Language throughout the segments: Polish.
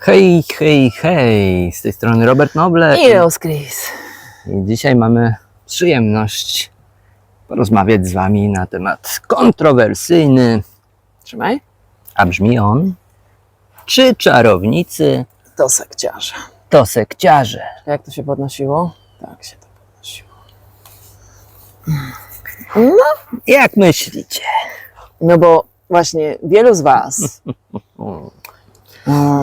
Hej, hej, hej! Z tej strony Robert Noble. I Eos Chris. I dzisiaj mamy przyjemność porozmawiać z Wami na temat kontrowersyjny, Trzymaj. a brzmi on: Czy czarownicy To sekciarze. to sekciarze? Jak to się podnosiło? Tak się to podnosiło. Jak myślicie? No bo właśnie wielu z Was,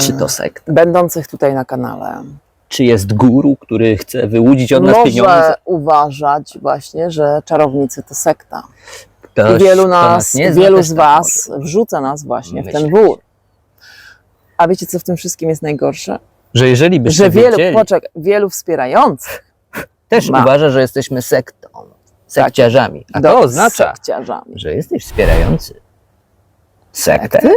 Czy to sekta? będących tutaj na kanale, Czy jest guru, który chce wyłudzić od nas może pieniądze? uważać właśnie, że czarownicy to sekta. Ktoś, I wielu, kto nas, nie zna, wielu też z tak Was może wrzuca nas właśnie w ten myśleć. wór. A wiecie, co w tym wszystkim jest najgorsze? Że jeżeli byście Że wielu, wiedzieli, poczek, wielu wspierających też ma. uważa, że jesteśmy sektą, sekciarzami. A do- to oznacza, sekciarzami. że jesteś wspierający sektę, Sekty?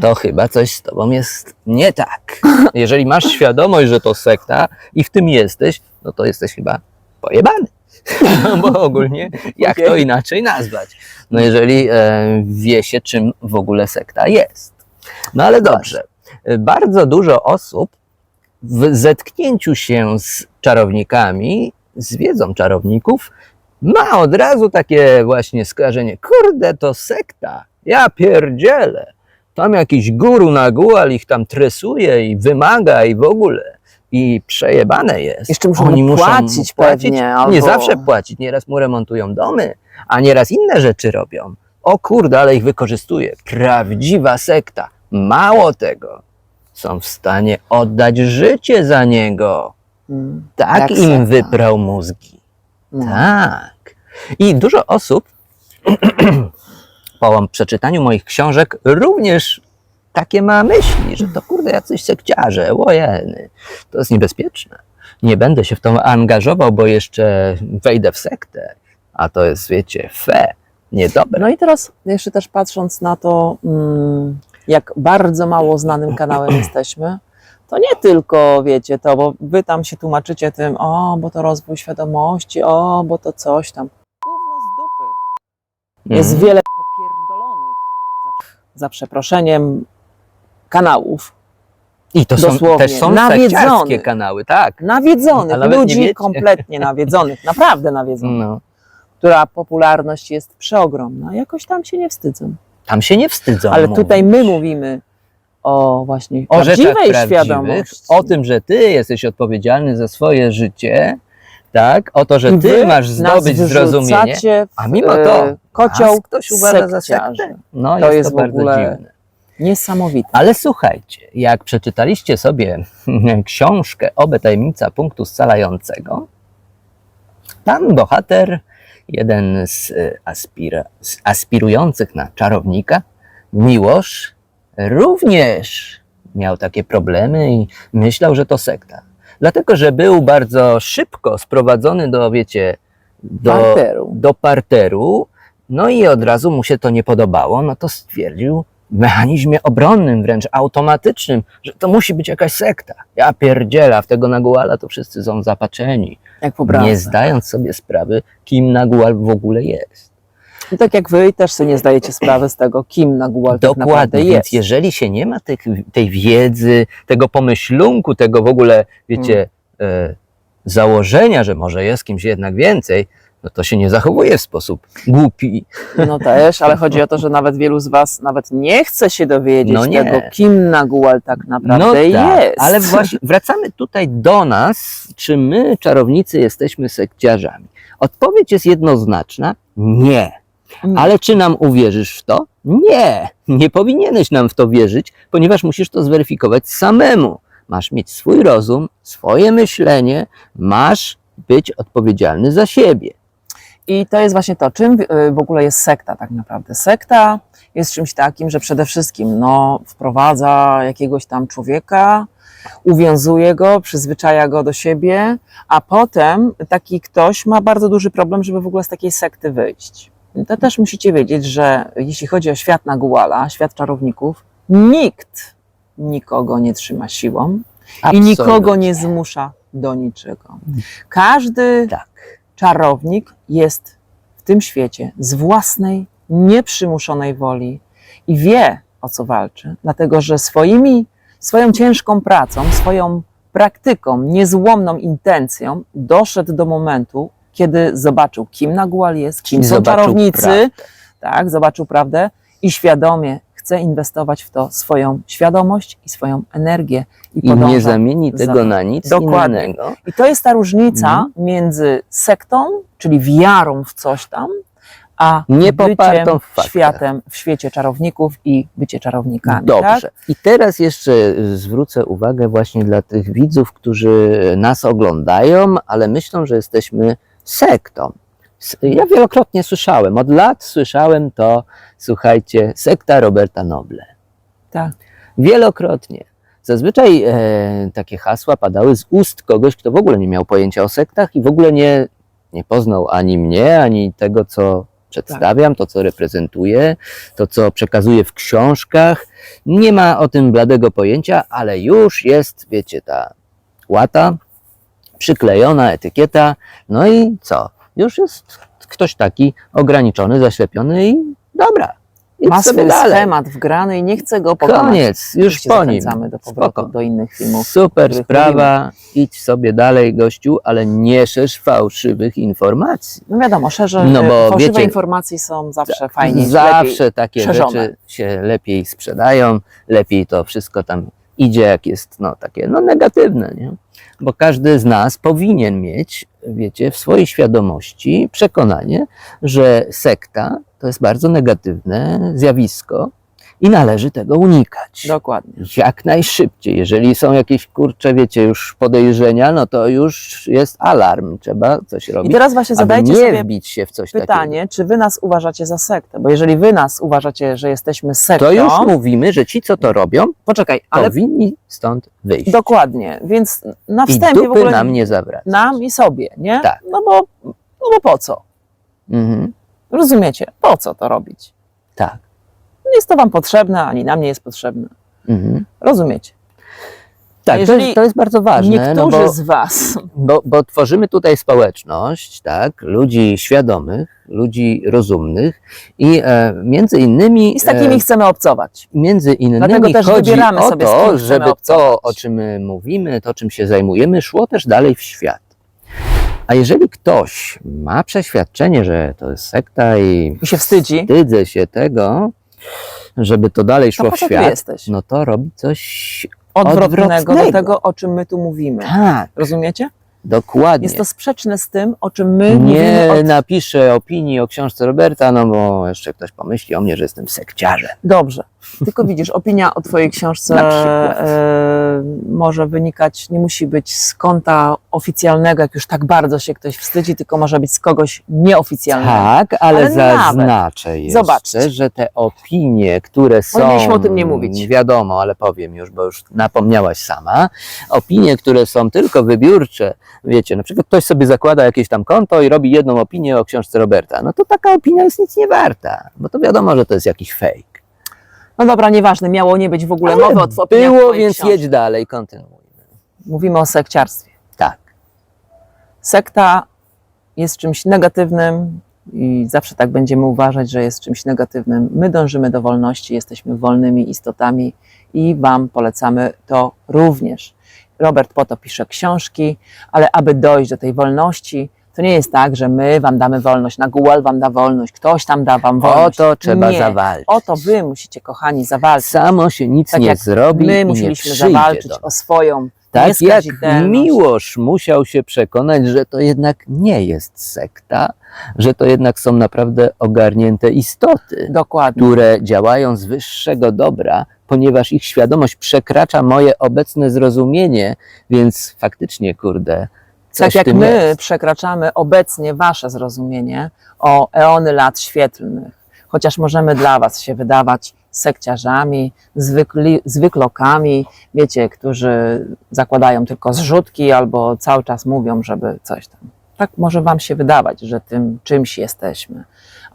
To chyba coś z tobą jest nie tak. Jeżeli masz świadomość, że to sekta i w tym jesteś, no to jesteś chyba pojebany. Bo ogólnie, jak to inaczej nazwać? No jeżeli e, wie się, czym w ogóle sekta jest. No ale dobrze. Bardzo dużo osób w zetknięciu się z czarownikami, z wiedzą czarowników, ma od razu takie właśnie skojarzenie. Kurde, to sekta. Ja pierdzielę. Tam jakiś guru na gual ich tam tresuje i wymaga i w ogóle. I przejebane jest. Jeszcze muszą mu płacić pewnie, Nie albo- zawsze płacić. Nieraz mu remontują domy, a nieraz inne rzeczy robią. O kurde, ale ich wykorzystuje. Prawdziwa sekta. Mało tego. Są w stanie oddać życie za niego. Mm, Tak Jak im sekta. wyprał mózgi. no. Tak. I dużo osób po przeczytaniu moich książek również takie ma myśli, że to kurde jacyś sekciarze, łojeny. To jest niebezpieczne. Nie będę się w to angażował, bo jeszcze wejdę w sektę. A to jest, wiecie, fe, niedobre. No i teraz jeszcze też patrząc na to, mm, jak bardzo mało znanym kanałem jesteśmy, to nie tylko wiecie to, bo wy tam się tłumaczycie tym, o, bo to rozwój świadomości, o, bo to coś tam. Gówno z dupy. Jest Mhm. wiele za, przeproszeniem, kanałów, I to są, też są sekciarskie kanały, tak. nawiedzonych, ludzi kompletnie nawiedzonych, naprawdę nawiedzonych, No. która popularność jest przeogromna. Jakoś tam się nie wstydzą. Tam się nie wstydzą. Ale tutaj my mówić. mówimy o właśnie o prawdziwej świadomości. o tym, że ty jesteś odpowiedzialny za swoje życie, tak? O to, że I ty wy masz nas zdobyć zrozumienie, wyrzucacie w, a mimo to e, kocioł nas ktoś uważa za sekciarzy. sektę. No To jest, jest to w bardzo ogóle- dziwne. Niesamowite. Ale słuchajcie, jak przeczytaliście sobie książkę Obe tajemnica punktu scalającego, tam bohater, jeden z, y, aspira, z aspirujących na czarownika, Miłosz, również miał takie problemy i myślał, że to sekta. Dlatego, że był bardzo szybko sprowadzony do, wiecie, do, Parteru. do parteru, no i od razu mu się to nie podobało, no to stwierdził w mechanizmie obronnym, wręcz automatycznym, że to musi być jakaś sekta. Ja pierdziela, w tego Naguala to wszyscy są zapaczeni, Jak po nie zdając sobie sprawy, kim Nagual w ogóle jest. I tak jak wy też sobie nie zdajecie sprawy z tego, kim Nagual tak naprawdę Dokładnie, więc jest. jeżeli się nie ma tych, tej wiedzy, tego pomyślunku, tego w ogóle, wiecie, Hmm. założenia, że może jest kimś jednak więcej, no to się nie zachowuje w sposób głupi. No też, ale chodzi o to, że nawet wielu z was nawet nie chce się dowiedzieć No nie. tego, kim Nagual tak naprawdę jest. ale właśnie wracamy tutaj do nas, czy my, czarownicy, jesteśmy sekciarzami. Odpowiedź jest jednoznaczna, nie. Nie. Ale czy nam uwierzysz w to? Nie. Nie powinieneś nam w to wierzyć, ponieważ musisz to zweryfikować samemu. Masz mieć swój rozum, swoje myślenie, masz być odpowiedzialny za siebie. I to jest właśnie to, czym y, w ogóle jest sekta tak naprawdę. Sekta jest czymś takim, że przede wszystkim no, wprowadza jakiegoś tam człowieka, uwiązuje go, przyzwyczaja go do siebie, a potem taki ktoś ma bardzo duży problem, żeby w ogóle z takiej sekty wyjść. To też musicie wiedzieć, że jeśli chodzi o świat Naguala, świat czarowników, nikt nikogo nie trzyma siłą i nikogo Absolutnie. nie zmusza do niczego. Każdy Tak. czarownik jest w tym świecie z własnej, nieprzymuszonej woli i wie, o co walczy, dlatego że swoimi swoją ciężką pracą, swoją praktyką, niezłomną intencją doszedł do momentu, kiedy zobaczył, kim Nagual jest, kim są zobaczył czarownicy, prawdę. tak, zobaczył prawdę i świadomie chce inwestować w to swoją świadomość i swoją energię i, I nie zamieni za- tego na nic Dokładnie. innego. I to jest ta różnica Mhm. między sektą, czyli wiarą w coś tam, a Nie popartą w światem w świecie czarowników i bycie czarownikami. Dobrze. Tak? I teraz jeszcze y, zwrócę uwagę właśnie dla tych widzów, którzy nas oglądają, ale myślą, że jesteśmy sektą. Ja wielokrotnie słyszałem, od lat słyszałem to, słuchajcie, sekta Roberta Noble. Tak. Wielokrotnie. Zazwyczaj e, takie hasła padały z ust kogoś, kto w ogóle nie miał pojęcia o sektach i w ogóle nie, nie poznał ani mnie, ani tego, co przedstawiam, to, co reprezentuję, to, co przekazuję w książkach. Nie ma o tym bladego pojęcia, ale już jest, wiecie, ta łata, przyklejona etykieta, no i co? Już jest ktoś taki ograniczony, zaślepiony i dobra. Idź Ma sobie swój dalej. schemat wgrany i nie chce go pokonać. Koniec, już po nim. do powrotu Spoko. do innych filmów. Super sprawa, idź sobie dalej, gościu, ale nie szerz fałszywych informacji. No wiadomo, szerze, No bo fałszywe wiecie- informacje są zawsze fajnie, Zawsze takie szerzone. rzeczy się lepiej sprzedają, lepiej to wszystko tam idzie, jak jest no, takie no, negatywne. Nie? Bo każdy z nas powinien mieć, wiecie, w swojej świadomości przekonanie, że sekta to jest bardzo negatywne zjawisko i należy tego unikać. Dokładnie. Jak najszybciej. Jeżeli są jakieś kurcze, wiecie, już podejrzenia, no to już jest alarm. Trzeba coś I robić. teraz właśnie zadajcie nie sobie wbić się w coś takiego. pytanie, czy wy nas uważacie za sektę? Bo jeżeli wy nas uważacie, że jesteśmy sektą, To już mówimy, że ci, co to robią, poczekaj, ale powinni stąd wyjść. dokładnie, więc na I wstępie w dupy ogóle nam nie zawracać. nam i sobie, nie? Tak. No bo, no bo po co? Mhm. Rozumiecie? Po co to robić? Tak. Nie jest to wam potrzebne, ani nam nie jest potrzebne. Mhm. Rozumiecie? Tak, to jest, to jest bardzo ważne, Niektórzy no bo, z was, bo, bo tworzymy tutaj społeczność, tak, ludzi świadomych, ludzi rozumnych i e, między innymi i z takimi e, chcemy obcować. Między innymi Dlatego też chodzi wybieramy o sobie, to, żeby to, obcować. o czym my mówimy, to, czym się zajmujemy, szło też dalej w świat. A jeżeli ktoś ma przeświadczenie, że to jest sekta i I się wstydzi, wstydzę się tego, żeby to dalej to szło po w świat, no to robi coś Odwrotnego, do odwrotnego. tego, o czym my tu mówimy. tak, Rozumiecie? Dokładnie. Jest to sprzeczne z tym, o czym my nie od... napiszę opinii o książce Roberta, no bo jeszcze ktoś pomyśli o mnie, że jestem sekciarzem. Dobrze. Tylko widzisz, opinia o twojej książce e, może wynikać, nie musi być z konta oficjalnego, jak już tak bardzo się ktoś wstydzi, tylko może być z kogoś nieoficjalnego. Tak, ale, Ale nawet. zaznaczę jeszcze, Zobaczcie. że te opinie, które są... Powinniśmy o tym nie mówić. Wiadomo, ale powiem już, bo już napomniałaś sama. Opinie, które są tylko wybiórcze, wiecie, na przykład ktoś sobie zakłada jakieś tam konto i robi jedną opinię o książce Roberta, no to taka opinia jest nic nie warta, bo to wiadomo, że to jest jakiś fake. No dobra, nieważne, miało nie być w ogóle Ale mowy o Było, więc książki. jedź dalej, kontynuuj. Mówimy o sekciarstwie. Tak. Sekta jest czymś negatywnym i zawsze tak będziemy uważać, że jest czymś negatywnym. My dążymy do wolności, jesteśmy wolnymi istotami i Wam polecamy to również. Robert po to pisze książki, ale aby dojść do tej wolności, to nie jest tak, że my Wam damy wolność, na Google Wam da wolność, ktoś tam da Wam O wolność. to trzeba nie. zawalczyć. O to Wy musicie, kochani, zawalczyć. Samo się nic tak nie zrobi my musieliśmy zawalczyć o swoją Tak jak. Miłosz musiał się przekonać, że to jednak nie jest sekta, że to jednak są naprawdę ogarnięte istoty, Dokładnie. które działają z wyższego dobra, ponieważ ich świadomość przekracza moje obecne zrozumienie, więc faktycznie, kurde, coś Tak jak my jest. przekraczamy obecnie wasze zrozumienie o eony lat świetlnych, chociaż możemy dla was się wydawać sekciarzami, zwykli, zwyklokami, wiecie, którzy zakładają tylko zrzutki albo cały czas mówią, żeby coś tam. Tak może wam się wydawać, że tym czymś jesteśmy,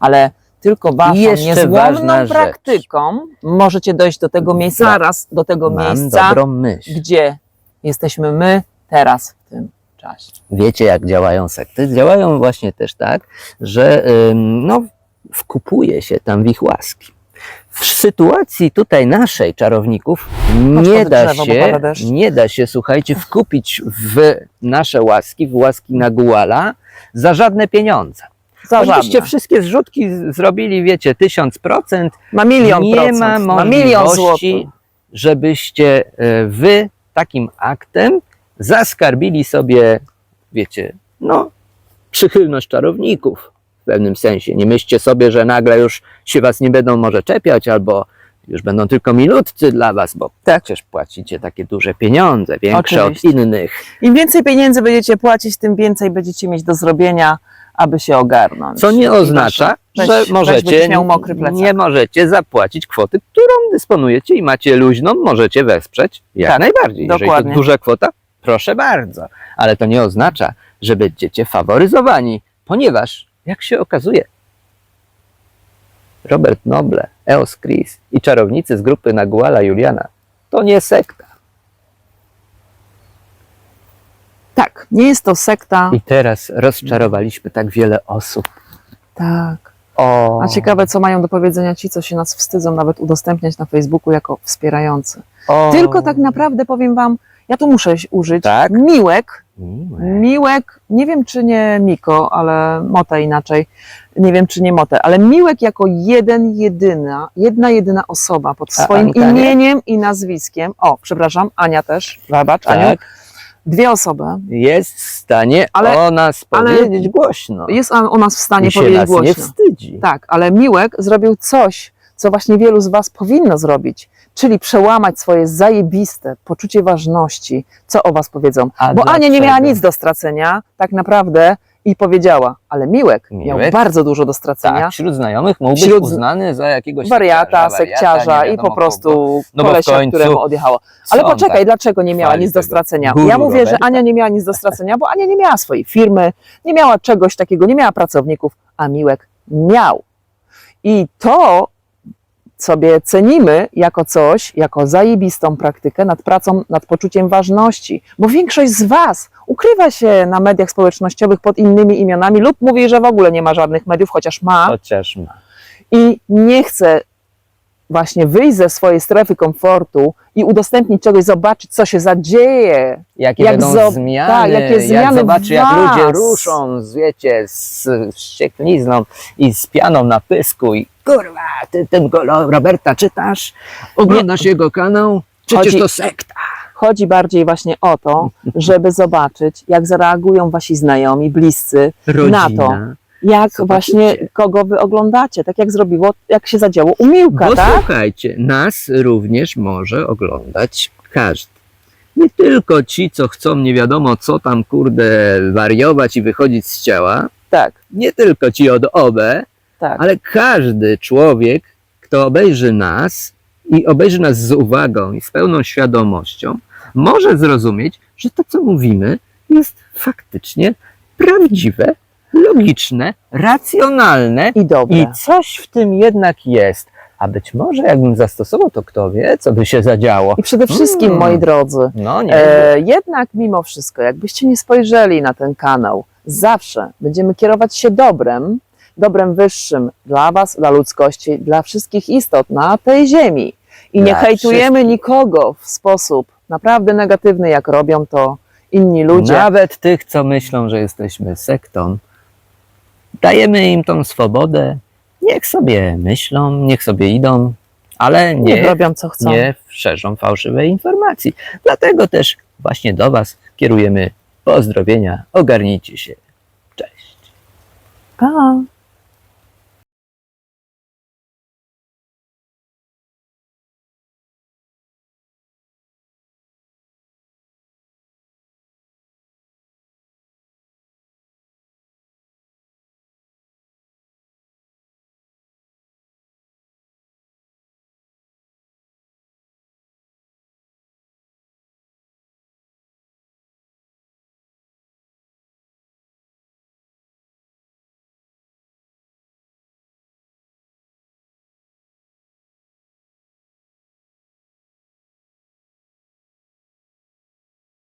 ale tylko waszą jeszcze niezłomną praktyką możecie dojść do tego miejsca, zaraz do tego Mam miejsca, dobrą myśl. gdzie jesteśmy my teraz w tym czasie. Wiecie, jak działają sekty? Działają właśnie też tak, że ym, no, wkupuje się tam w ich łaski. W sytuacji tutaj naszej czarowników nie pod da, drzewo, bo się, pada deszcz. nie da się, słuchajcie, wkupić w nasze łaski, w łaski na Guala za żadne pieniądze. Za żadne. wszystkie zrzutki zrobili, wiecie, tysiąc procent, Ma milion nie procent, ma ma milion możliwości, złotych. żebyście e, wy takim aktem zaskarbili sobie, wiecie, no, przychylność czarowników w pewnym sensie. Nie myślcie sobie, że nagle już się was nie będą może czepiać, albo już będą tylko milutcy dla was, bo przecież płacicie takie duże pieniądze, większe Oczywiście. od innych. Im więcej pieniędzy będziecie płacić, tym więcej będziecie mieć do zrobienia, aby się ogarnąć. Co nie oznacza, weź- że możecie, nie możecie zapłacić kwoty, którą dysponujecie i macie luźną, możecie wesprzeć jak Tak, najbardziej. Jeżeli dokładnie. to duża kwota, proszę bardzo. Ale to nie oznacza, że będziecie faworyzowani, ponieważ, jak się okazuje, Robert Noble, Eos Chris i czarownicy z grupy Naguala Juliana to nie sekta. Tak, nie jest to sekta. I teraz rozczarowaliśmy tak wiele osób. Tak. O, A ciekawe, co mają do powiedzenia ci, co się nas wstydzą nawet udostępniać na Facebooku jako wspierający. o. Tylko tak naprawdę powiem wam, ja tu muszę użyć Tak? miłek. Miłe. Miłek, nie wiem czy nie Miko, ale Motę inaczej. Nie wiem czy nie Motę, ale Miłek jako jeden, jedyna, jedna, jedyna osoba pod A swoim nie? imieniem i nazwiskiem. O, przepraszam, Ania też, wybacz, Aniu. Dwie osoby. jest w stanie Ale- o nas ale- powiedzieć głośno. Jest on o nas w stanie I się powiedzieć nas nie głośno. wstydzi. Tak, ale Miłek zrobił coś, co właśnie wielu z Was powinno zrobić, czyli przełamać swoje zajebiste poczucie ważności, co o Was powiedzą. A Bo Ania nie miała dlaczego? nic do stracenia, tak naprawdę, i powiedziała, ale Miłek, miał Miłek? bardzo dużo do stracenia. Tak, wśród znajomych mógł Wśród być uznany za jakiegoś Wariata, sekciarza, i po prostu kogo. No kolesia, końcu któremu odjechało. Ale poczekaj, tak dlaczego nie miała nic do stracenia? guru Ja mówię, że Roberta? Ania nie miała nic do stracenia, bo Ania nie miała swojej firmy, nie miała czegoś takiego, nie miała pracowników, a Miłek miał. I to sobie cenimy jako coś, jako zajebistą praktykę nad pracą, nad poczuciem ważności, bo większość z Was ukrywa się na mediach społecznościowych pod innymi imionami lub mówi, że w ogóle nie ma żadnych mediów, chociaż ma Chociaż ma. i nie chce właśnie wyjść ze swojej strefy komfortu i udostępnić czegoś, zobaczyć, co się zadzieje. Jakie Jak będą zmiany, tak, jakie zmiany jak zobaczy, jak ludzie ruszą, z, wiecie, z wścieklizną i z pianą na pysku i kurwa, ty tego Lo- Roberta czytasz? Oglądasz jego kanał? Przecież Chodzi- to sekta. Chodzi bardziej właśnie o to, żeby zobaczyć, jak zareagują wasi znajomi, bliscy na to, jak Zobaczycie. właśnie kogo wy oglądacie, tak jak zrobiło, jak się zadziało u Miłka, Bo tak? słuchajcie, nas również może oglądać każdy. Nie tylko ci, co chcą nie wiadomo co tam, kurde, wariować i wychodzić z ciała. Tak, Nie tylko ci od OB, tak. ale każdy człowiek, kto obejrzy nas i obejrzy nas z uwagą i z pełną świadomością, może zrozumieć, że to, co mówimy, jest faktycznie prawdziwe, logiczne, racjonalne I dobre. i coś w tym jednak jest. A być może jakbym zastosował to, kto wie, co by się zadziało. I przede wszystkim, Mm. moi drodzy, No nie. E, jednak mimo wszystko, jakbyście nie spojrzeli na ten kanał, zawsze będziemy kierować się dobrem, dobrem wyższym dla Was, dla ludzkości, dla wszystkich istot na tej ziemi. I nie Dla hejtujemy wszystkich. nikogo w sposób naprawdę negatywny, jak robią to inni ludzie. Nawet tych, co myślą, że jesteśmy sektą, dajemy im tą swobodę. Niech sobie myślą, niech sobie idą, ale Niech nie, robią co chcą. nie szerzą fałszywej informacji. Dlatego też właśnie do Was kierujemy pozdrowienia. Ogarnijcie się. Cześć. Pa.